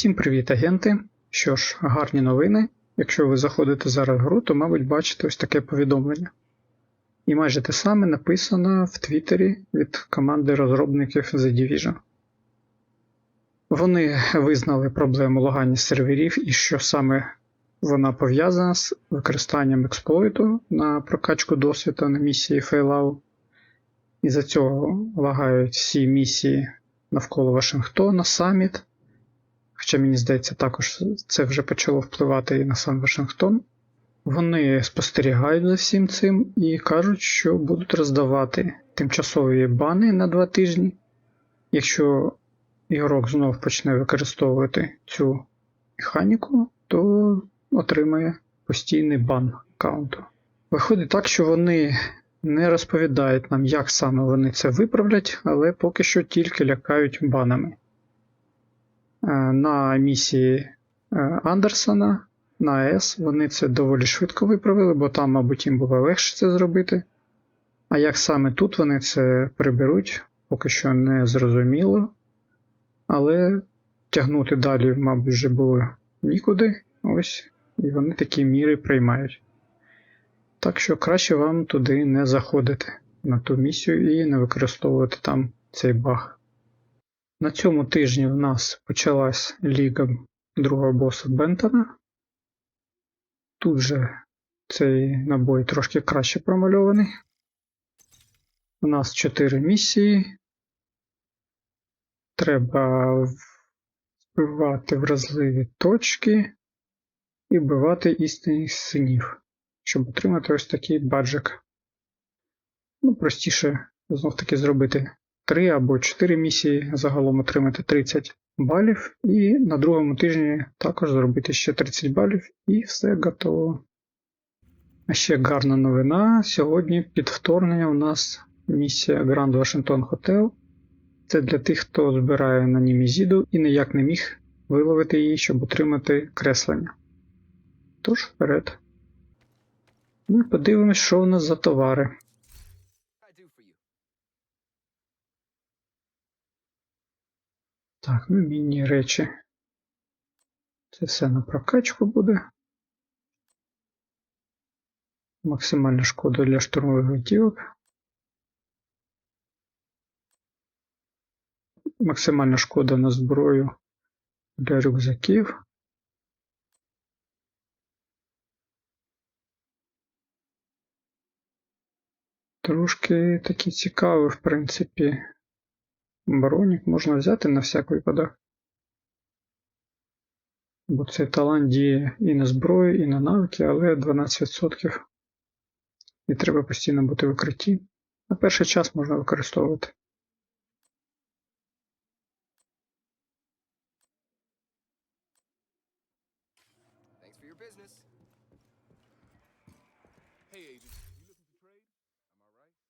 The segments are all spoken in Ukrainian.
Всім привіт, агенти! Що ж, гарні новини. Якщо ви заходите зараз в гру, то, мабуть, бачите ось таке повідомлення. І майже те саме написано в Твіттері від команди розробників The Division. Вони визнали проблему лагання серверів і що саме вона пов'язана з використанням експлойту на прокачку досвіду на місії Фейлау. І за цього лагають всі місії навколо Вашингтона, Саміт. Хоча, мені здається, також це вже почало впливати і на сам Вашингтон. Вони спостерігають за всім цим і кажуть, що будуть роздавати тимчасові бани на два тижні. Якщо ігрок знов почне використовувати цю механіку, то отримає постійний бан аккаунту. Виходить так, що вони не розповідають нам, як саме вони це виправлять, але поки що тільки лякають банами. Е, На місії е, Андерсона на АЕС вони це доволі швидко виправили, бо там, мабуть, їм було легше це зробити. А як саме тут вони це приберуть, поки що не зрозуміло. Але тягнути далі, мабуть, вже було нікуди. Ось, і вони такі міри приймають. Так що краще вам туди не заходити на ту місію і не використовувати там цей баг. На цьому тижні в нас почалась ліга другого боса Бентона. Тут же цей набой трошки краще промальований. У нас 4 місії. Треба вбивати вразливі точки і вбивати істинних синів, щоб отримати ось такий баджик. Ну, простіше знов таки зробити 3 або 4 місії, загалом отримати 30 балів, і на другому тижні також зробити ще 30 балів, і все готово. А ще гарна новина. Сьогодні під вторгнення у нас місія Grand Washington Hotel. Це для тих, хто збирає на Німізіду і ніяк не міг виловити її, щоб отримати креслення. Тож, вперед. Ну подивимось, що у нас за товари. I do for you? Так, ну міні речі. Це все на прокачку буде. Максимальна шкода для штурмових гвинтівок. Максимальна шкода на зброю для рюкзаків. Трошки такий цікавий, в принципі, бронік можна взяти на всяк випадок. Бо цей талант діє і на зброю, і на навики, але 12%. І треба постійно бути в укритті. На перший час можна використовувати. Hey, agent, you looking to trade? Am I right?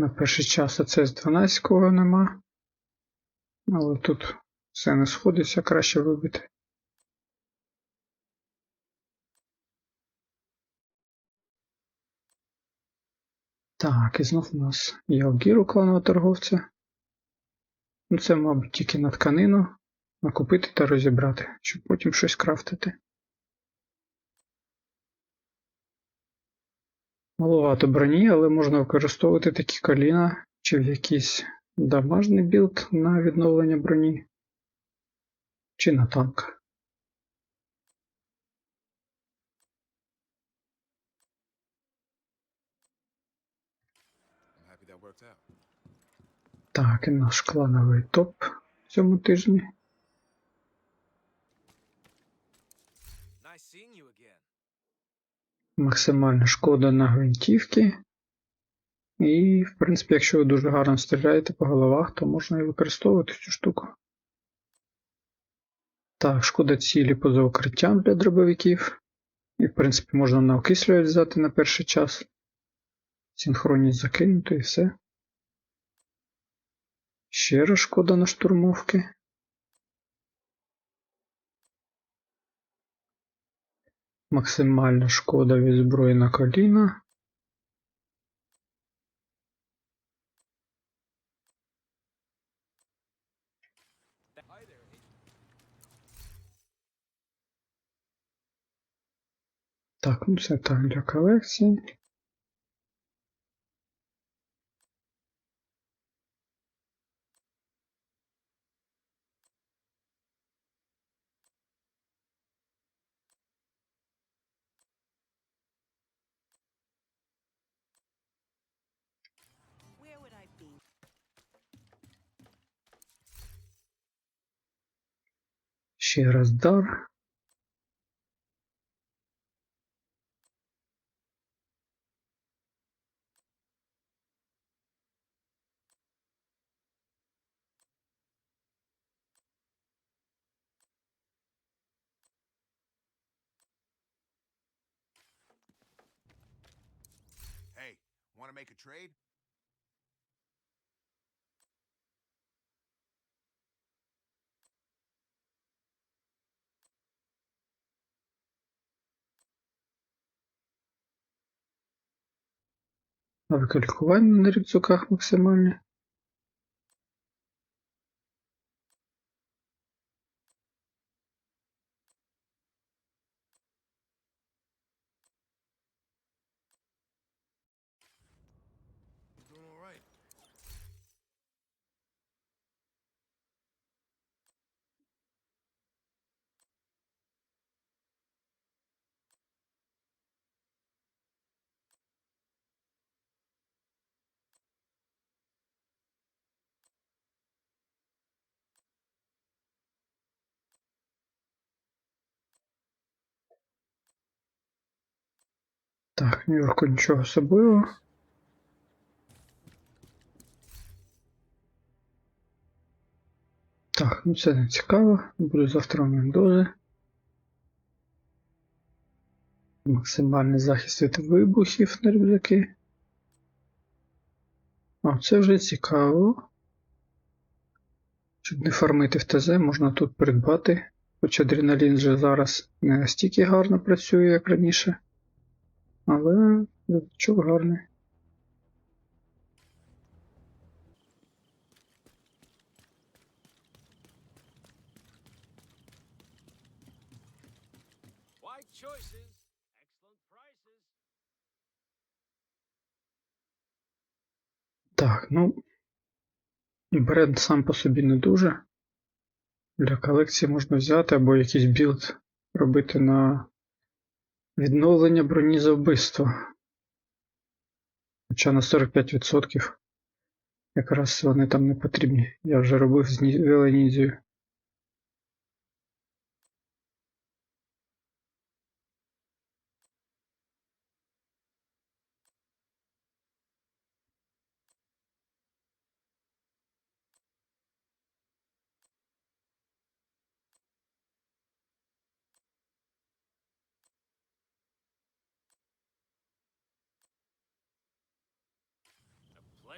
На перший час АЦС 12 кого нема. Але тут все не сходиться, краще вибити. Так, і знов у нас є огір у кланового торговця. Ну, це, мабуть, тільки на тканину накупити та розібрати, щоб потім щось крафтити. Маловато броні, але можна використовувати такі коліна чи в якийсь дамажний білд на відновлення броні, чи на танк. Так, і наш клановий топ в цьому тижні. Максимальна шкода на гвинтівки. І, в принципі, якщо ви дуже гарно стріляєте по головах, то можна і використовувати цю штуку. Так, шкода цілі поза укриттям для дробовиків. І, в принципі, можна на окислювач взяти на перший час. Синхронність закинути і все. Ще раз шкода на штурмовки. Максимальна шкода від зброї на коліна. Так, ну це так для колекції. Ще раз дар. Hey, want to make a trade? Навики викалькування на рюкзаках максимальні. Так, Нью-Йорку нічого особливого. Так, ну це не цікаво. Буду завтра дози. Максимальний захист від вибухів на рюкзаки. О, це вже цікаво. Щоб не фармити в ТЗ, можна тут придбати. Хоч адреналін вже зараз не настільки гарно працює, як раніше. Але чого гарний. Так, ну. Бренд сам по собі не дуже. Для колекції можна взяти або якийсь білд робити на відновлення броні за вбивство. Хоча на 45% якраз вони там не потрібні. Я вже робив з Ні-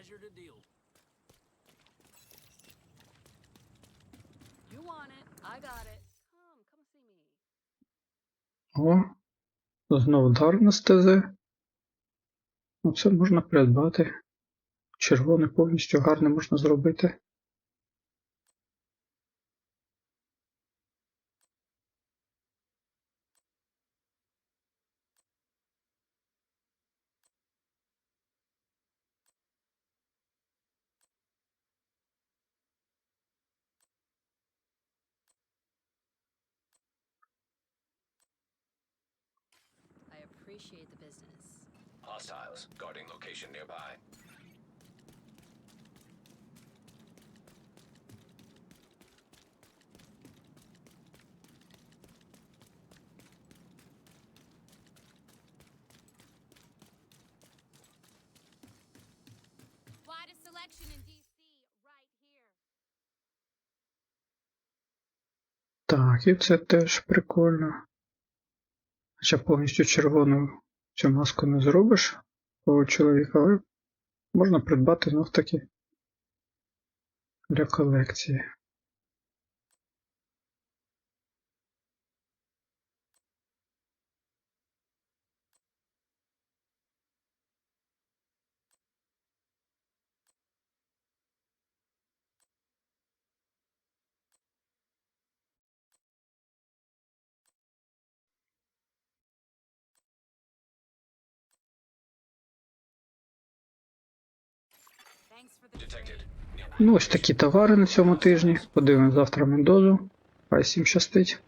pleasure to deal. You want it? I got it. Come, come see me. О, знову дар на стезе. це можна придбати. Червоне повністю гарне можна зробити. I appreciate the business. Hostiles guarding location nearby. Widest selection in DC right here. Так, і це теж прикольно. Хоча повністю червону цю маску не зробиш у чоловіка, але можна придбати знов таки. для колекції. Ну, ось такі товари на цьому тижні. Подивимось завтра Мендозу. Хай всім щастить.